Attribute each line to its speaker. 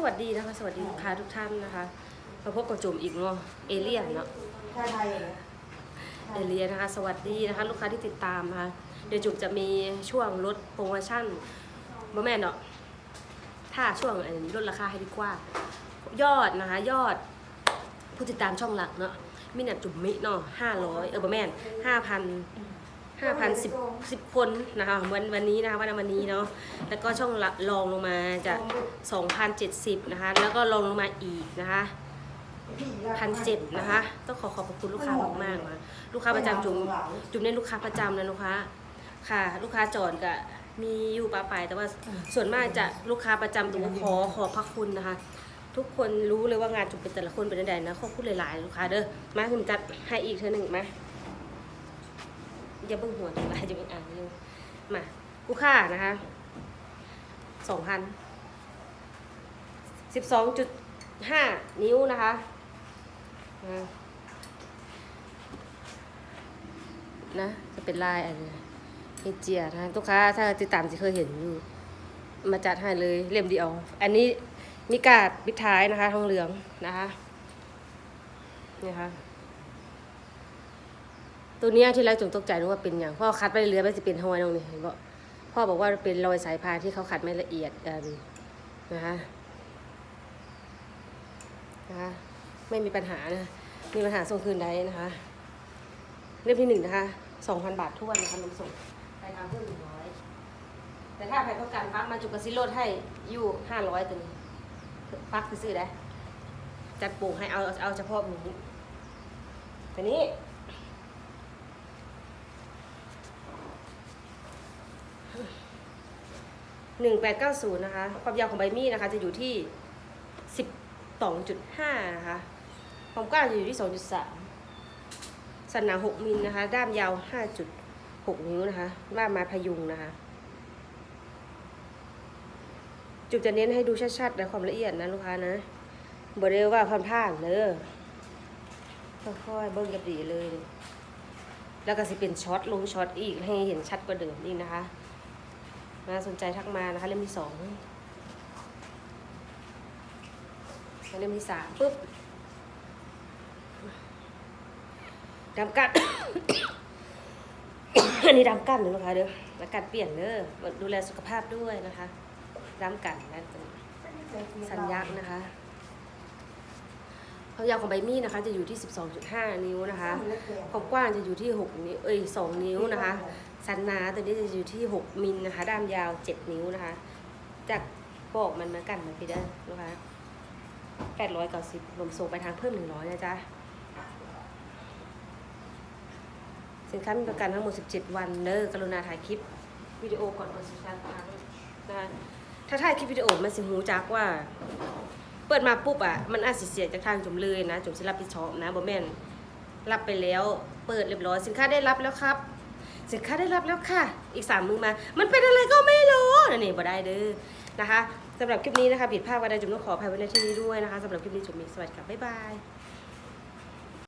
Speaker 1: สวัสดีนะคะ สวัสดีลูกค้าทุกท่านนะคะ มาพบกับจุ่มอีกเนาะเอเลียนเนาะ
Speaker 2: ใช่ไทยเหรอ
Speaker 1: เอเลียนนะคะ สวัสดีนะคะ ลูกค้าที่ติดตามนะคะ เดี๋ยวจุ่มจะมีช่วงลดโปรโมชั่นบ่แม่นเนาะถ้าช่วงอันนี้ลดราคาให้ดีกว่า ยอดนะคะ ยอดผู้ติดตามช่องหลักเนาะมีหนักจุ่มมิเนาะห้าร้อยเออบ่แม่นห้าพัน ห้าพันสิบสิบคนนะคะวันวันนี้นะคะวันวันนี้เนาะแล้วก็ช่องหลักรองลงมาจะ2,070นะคะ แล้วก็ลงลงมาอีกนะคะพันเจ็ดนะคะ ต้องขอขอบพระคุณลูกค้ามากๆนะลูกค้าประจำจุ่มจุ่มเน้นลูกค้าประจำนะลูกค้าค่ะ ลูกค้าจอดก็มีอยู่ปะไปแต่ว่าส่วนมากจะลูกค้าประจำตัวขอขอบพระคุณนะคะ ทุกคนรู้เลยว่างานจุ่มเป็นแต่ละคนเป็นยังไงนะขอบคุณหลายๆลูกค้าเด้อมาจุ่มจัดให้อีกเธอหนึ่งมา อย่าเบิ่งหัวจุ่มอะไรจุ่มอ่านอยู่มาลูค้านะคะสองพันสิบสองจุดห้านิ้วนะคะนะจะเป็นลายอะไรเฮเจียนะลูกค้าถ้าติดตามจะเคยเห็นอยู่มาจัดให้เลยเล่มเดียว อันนี้มีกาดปิดท้ายนะคะทองเหลืองนะคะนี่ค่ะ ตัวนี้ที่แรกจงตกใจนึกว่าเป็นอย่างพ่อคัดไปเรือไม่สิเป็นหอยตรงนี้เห็นบอกพ่อบอกว่าเป็นรอยสายพานที่เขาขัดไม่ละเอียดกันนะคะนะคะไม่มีปัญหานะมีปัญหาส่งคืนได้นะคะเล่มที่หนึ่งนะคะสองพันบาททวนนะคะนำส่งไปทางเพิ่มหนึ่งร้อยแต่ถ้าใครต้องการฟักมาจุกกระซิโลดให้อยู่ห้าร้อยตัวนี้ฟักซื้อได้จัดปลูกให้เอาเอาเฉพาะหมูตัวนี้แปดเก้ ย์นะคะ ความยาวของใบมีดนะคะ จะอยู่ที่สิบสองจุดห้านะคะ ความกว้างจะอยู่ที่สองจุดสามสันหนาหกมิลนะคะ ด้ามยาวห้าจุดหกนิ้วนะคะว่ามาพยุงนะคะ จุดจะเน้นให้ดูชัดๆและความละเอียดนะลูกค้านะบริเวว่าความผ่านเด้อค่อยๆเบิ้งกับดีเลย แล้วก็สิเป็นช็อตลงช็อตอีกให้เห็นชัดกว่าเดิมนี่นะคะ น่าสนใจทักมานะคะเล่มที่สองเล่มที่สามปุ๊บดำกัดอันนี้ดำกันนะคะเด้ออากาศเปลี่ยนเด้อดูแลสุขภาพด้วยนะคะดำกันนะสัญยักษ์นะคะความยาวของใบมีดนะคะ จะอยู่ที่ 12.5 นิ้วนะคะความกว้างจะอยู่ที่ 6 นิ้ว เอ้ย 2 นิ้วนะคะ สันนาตัวนี้จะอยู่ที่ 6 มิลนะคะ ด้ามยาว 7 นิ้วนะคะ จากปอกมันมากันมันไปได้นะคะ890รวมส่งไปทางเพิ่ม 100 นะจ๊ะ สินค้ามีประกันทั้งหมด 17 วันเนอะกรุณาถ่ายคลิปวิดีโอก่อนเปิดสินค้าครั้งนะคะถ้าถ่ายคลิปวิดีโอมันสิหูจักว่า เปิดมาปุ๊บอะ มันอาจสิเสียจากทางจมเลยนะจมสิรับผิดชอบนะบ่แม่นรับไปแล้ว เปิดเรียบร้อยสินค้าได้รับแล้วครับ สินค้าได้รับแล้วค่ะ อีกสามมือมา มันเป็นอะไรก็ไม่รู้นั่นนี่บ่ได้เด้อนะคะสำหรับคลิปนี้นะคะผิดพลาดกันใดจุ่มต้องขออภัยไว้ในที่นี้ด้วยนะคะสำหรับคลิปนี้จุ๋มมีสวัสดีค่ะบ๊ายบาย